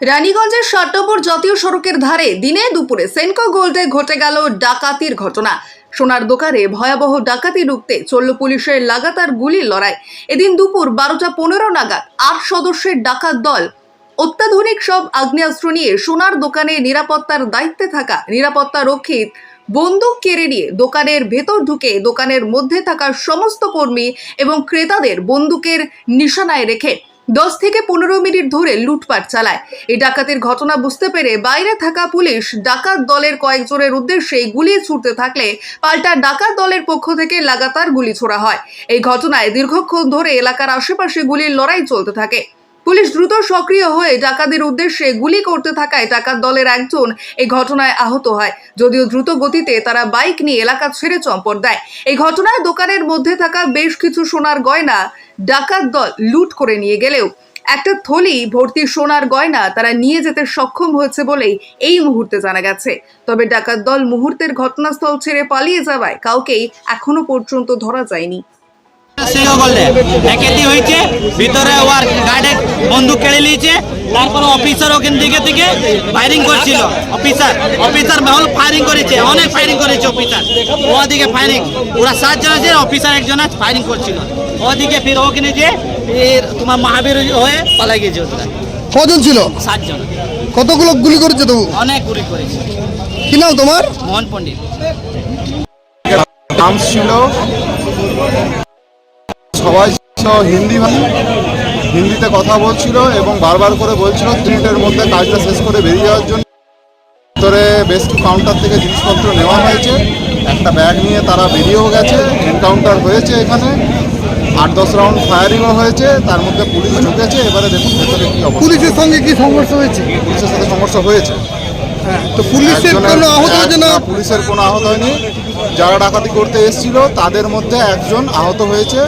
রানীগঞ্জের ষাট জাতীয় সড়কের ধারে দিনে দুপুরে সেনকো গোল্ডে ঘটে গেল ডাকাতির ঘটনা। সোনার দোকানে ভয়াবহ ডাকাতি রুখতে চলল পুলিশের লাগাতার গুলির লড়াই। এদিন দুপুর বারোটা পনেরো নাগাদ আট সদস্যের ডাকাত দল অত্যাধুনিক সব আগ্নেয়াস্ত্র নিয়ে সোনার দোকানে নিরাপত্তার দায়িত্বে থাকা নিরাপত্তা রক্ষিত বন্দুক কেড়ে নিয়ে দোকানের ভেতর ঢুকে দোকানের মধ্যে থাকা সমস্ত কর্মী এবং ক্রেতাদের বন্দুকের নিশানায় রেখে দশ থেকে পনেরো মিনিট ধরে লুটপাট চালায়। এই ডাকাতির ঘটনা বুঝতে পেরে বাইরে থাকা পুলিশ ডাকাত দলের কয়েকজনের উদ্দেশ্যে গুলি ছুটতে থাকলে পাল্টা ডাকাত দলের পক্ষ থেকে লাগাতার গুলি ছোড়া হয়। এই ঘটনায় দীর্ঘক্ষণ ধরে এলাকার আশেপাশে গুলির লড়াই চলতে থাকে। পুলিশ দ্রুত সক্রিয় হয়ে ডাকাতের উদ্দেশ্যে গুলি করতে থাকায় ডাকাত দলের একজন এই ঘটনায় আহত হয়। যদিও দ্রুত গতিতে তারা বাইক নিয়ে এলাকা ছেড়ে চম্পট দেয়। এই ঘটনায় দোকানের মধ্যে থাকা বেশ কিছু সোনার গয়না ডাকাত দল লুট করে নিয়ে গেলেও একটা থলি ভর্তি সোনার গয়না তারা নিয়ে যেতে সক্ষম হয়েছে বলেই এই মুহূর্তে জানা গেছে। তবে ডাকাত দল মুহূর্তের ঘটনাস্থল ছেড়ে পালিয়ে যাওয়ায় কাউকেই এখনও পর্যন্ত ধরা যায়নি। ভিতরে ওর গার্ডে বন্দুক কেড়ে নিয়েছে তারপর অফিসার ওখান থেকে থেকে ফায়ারিং করছিল। অফিসার অফিসার মহল ফায়ারিং করেছে অনেক ফায়ারিং করেছে অফিসার ওদিকে ফায়ারিং ওরা সাতজন আছে অফিসার একজন আছে ফায়ারিং করছিল। ওদিকে ফির ওখানে যে তোমার মহাবীর হয়ে পালাই গেছে ওরা কজন ছিল? সাতজন। কতগুলো গুলি করেছে তবু? অনেক গুলি করেছে। কি নাম তোমার? মোহন পণ্ডিত। নাম ছিল সবাই হিন্দি ভাষী। হিন্দিতে কথা বলছিল এবং বারবার করে বলছিল মিনিটের মধ্যে কাজটা শেষ করে বেরিয়ে যাওয়ার জন্য। ভিতরে বেশ কিছু কাউন্টার থেকে জিনিসপত্র নেওয়া হয়েছে। একটা ব্যাগ নিয়ে তারা বেরিয়েও গেছে এনকাউন্টার হয়েছে এখানে। আট দশ রাউন্ড ফায়ারিংও হয়েছে তার মধ্যে পুলিশ ঢুকেছে। এবারে দেখুন ভেতরে কি অবস্থা। পুলিশের সঙ্গে কি সংঘর্ষ হয়েছে? পুলিশের সাথে সমস্যা হয়েছে? তো পুলিশের কোনো আহত হয়েছে না? পুলিশের কোনো আহত হয়নি। যারা ডাকাতি করতে এসেছিল তাদের মধ্যে একজন আহত হয়েছে।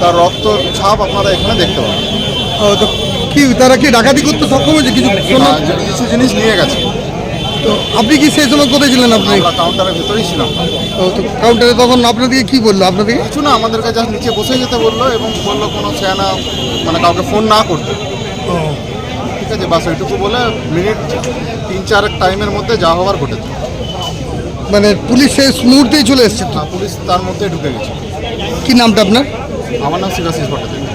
তার রক্ত ছাপ আপনারা এখানে দেখতে পাবেন। তো কি তারা কি ডাকাতি করতে সক্ষম হয়েছে? কিছু সোনা আর কিছু জিনিস নিয়ে গেছে। তো আপনি কি সেই সময় কোথায় ছিলেন আপনি? কাউন্টারের ভেতরেই ছিলাম। তো কাউন্টারে তখন আপনাদেরকে কি বলল? আপনাদেরকে? কিছু না আমাদেরকে জাস্ট নিচে বসে যেতে বলল এবং বলল কোনো চেনা মানে কাউকে ফোন না করতে। ঠিক আছে বাস ওইটুকু বলে মিনিট তিন চার টাইমের মধ্যে যা হওয়ার ঘটেছে। মানে পুলিশ শেষ মুহূর্তেই চলে এসছে তো? পুলিশ তার মধ্যে ঢুকে গেছে। কি নামটা আপনার? আমার নাম শিবাশিস ভট্টাচার্য।